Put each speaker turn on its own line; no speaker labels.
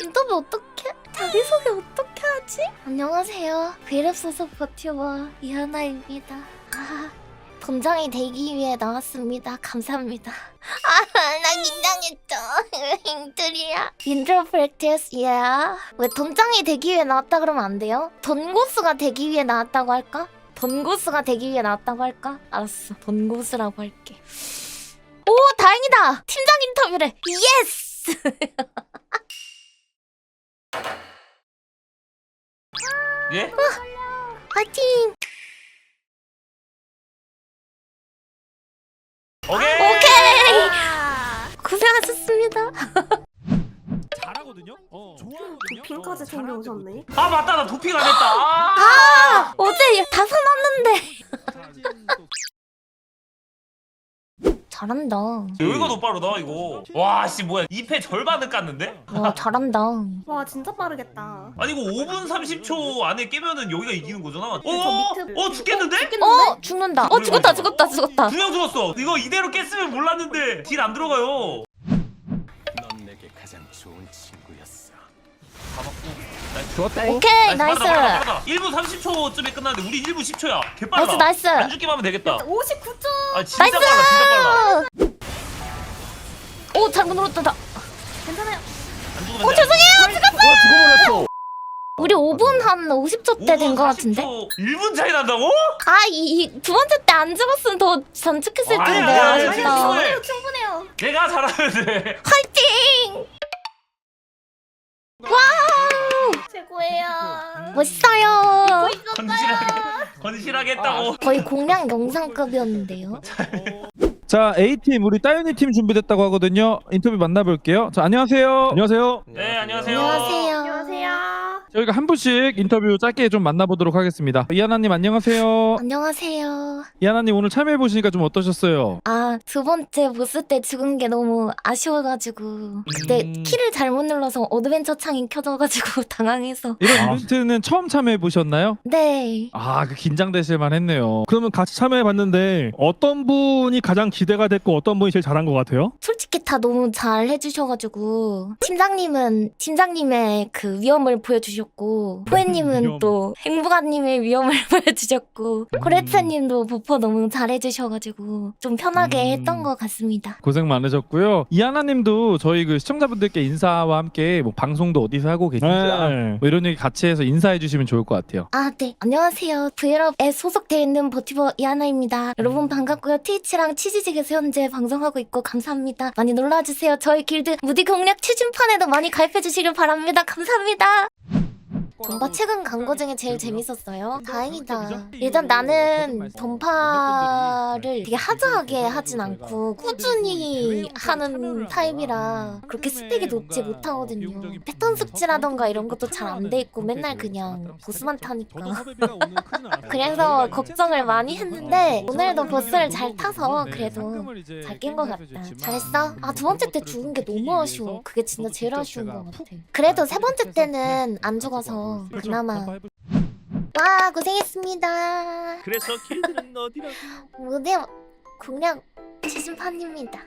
인터뷰 어떻게? 자기소개 어떻게 하지? 안녕하세요. 그랩 소속 버튜버 이하나입니다. 아, 본장이 되기 위해 나왔습니다. 감사합니다. 아, 나 긴장했죠. 인트리야. 인트로 프랙티스, 예. 왜 돈장이 되기 위해 나왔다 그러면 안 돼요? 돈고수가 되기 위해 나왔다고 할까? 돈고수가 되기 위해 나왔다고 할까? 알았어. 돈고수라고 할게. 오, 다행이다. 팀장 인터뷰래. 예스.
예?
파이팅.
오케이.
오케이. 고생하셨습니다.
잘하거든요. 어. 좋아하거든요.
핑까지
어,
챙겨오셨네.
아 맞다 나 도핑 안 했다. 아.
아, 어제 다 사놨는데.
잘하진 또
잘한다.
여기가 더 빠르다 이거. 와씨 뭐야 2패 절반은 깠는데?
와, 잘한다.
와 진짜 빠르겠다.
아니 이거 5분 30초 안에 깨면은 여기가 이기는 거잖아. 어?
저 밑에-
어 죽겠는데?
어, 죽는다. 어, 죽었다, 죽었다, 죽었다.
두 명 죽었어. 이거 이대로 깼으면 몰랐는데 딜 안 들어가요. 잡았고.
오케이, 나이스.
빨라. 1분 30초쯤에 끝났는데 우리 1분 10초야. 개빨라.
나이스, 나이스.
안 죽기만 하면 되겠다.
59초.
아 진짜
나이스!
빨라 진짜 빨라.
오, 잘못 눌렀다.
괜찮아요.
안 죽으면
어,
돼.
죄송해요.
죽어버렸어.
우리 5분 한 50초 때 된거
5분
같은데?
40초 1분 차이 난다고?
아, 이 두 번째 때 안 죽었으면 더 전축했을 텐데.
아니야, 아니야.
아쉽다.
충분해요 충분해요.
내가 잘하면 돼.
화이팅! 멋있어요.
건실하게 건실하게 했다고.
거의 공략 영상급이었는데요.
자 A팀 우리 따윤이 팀 준비됐다고 하거든요 인터뷰 만나볼게요 자 안녕하세요 안녕하세요
네
안녕하세요.
안녕하세요.
저희가 한 분씩 인터뷰 짧게 좀 만나보도록 하겠습니다 이하나님 안녕하세요
안녕하세요.
이하나님 오늘 참여해 보시니까 좀 어떠셨어요?
아, 두 번째 보스 때 죽은 게 너무 아쉬워가지고 그때
음.
키를 잘못 눌러서 어드벤처 창이 켜져가지고 당황해서
이런
아.
이벤트는 처음 참여해 보셨나요?
네.
아, 그 긴장되실만 했네요.
그러면 같이 참여해 봤는데 어떤 분이 가장 기대가 됐고 어떤 분이 제일 잘한 것 같아요?
솔직히 다 너무 잘 해주셔가지고 팀장님은 팀장님의 그 위험을 보여주 셨고 포에님은
위험.
또 행복아님의 위험을 보여주셨고 코레트님도 버퍼 너무 잘 해주셔가지고 좀 편하게
음.
했던 것 같습니다.
고생 많으셨고요. 이하나님도 저희 그 시청자분들께 인사와 함께 뭐 방송도 어디서 하고 계신지
네.
뭐 이런 얘기 같이 해서 인사해 주시면 좋을 것 같아요.
아, 네. 안녕하세요. 브이럽에 소속되어 있는 버티버 이하나입니다. 여러분 반갑고요. 트위치랑 치즈직에서 현재 방송하고 있고 감사합니다. 많이 놀러와주세요. 저희 길드 무디 공략 추진판에도 많이 가입해주시길 바랍니다. 감사합니다. 던파 최근 간 거 중에 제일 재밌었어요. 다행이다. 일단 나는 던파를 되게 하드하게 하진 않고 꾸준히 하는 타입이라 그렇게 스펙이 높지 못하거든요. 패턴 숙지라던가 이런 것도 잘 안 돼 있고 맨날 그냥 보스만 타니까. 그래서 걱정을 많이 했는데 오늘도 보스를 잘 타서 그래도 잘 깬 것 같다. 잘했어? 아 두 번째 때 죽은 게 너무 아쉬워. 그게 진짜 제일 아쉬운 것 같아. 그래도 세 번째 때는 안 죽어서 그나마 와 고생했습니다.
그래서 길드는 어디라고?
무대 공략 지진판입니다.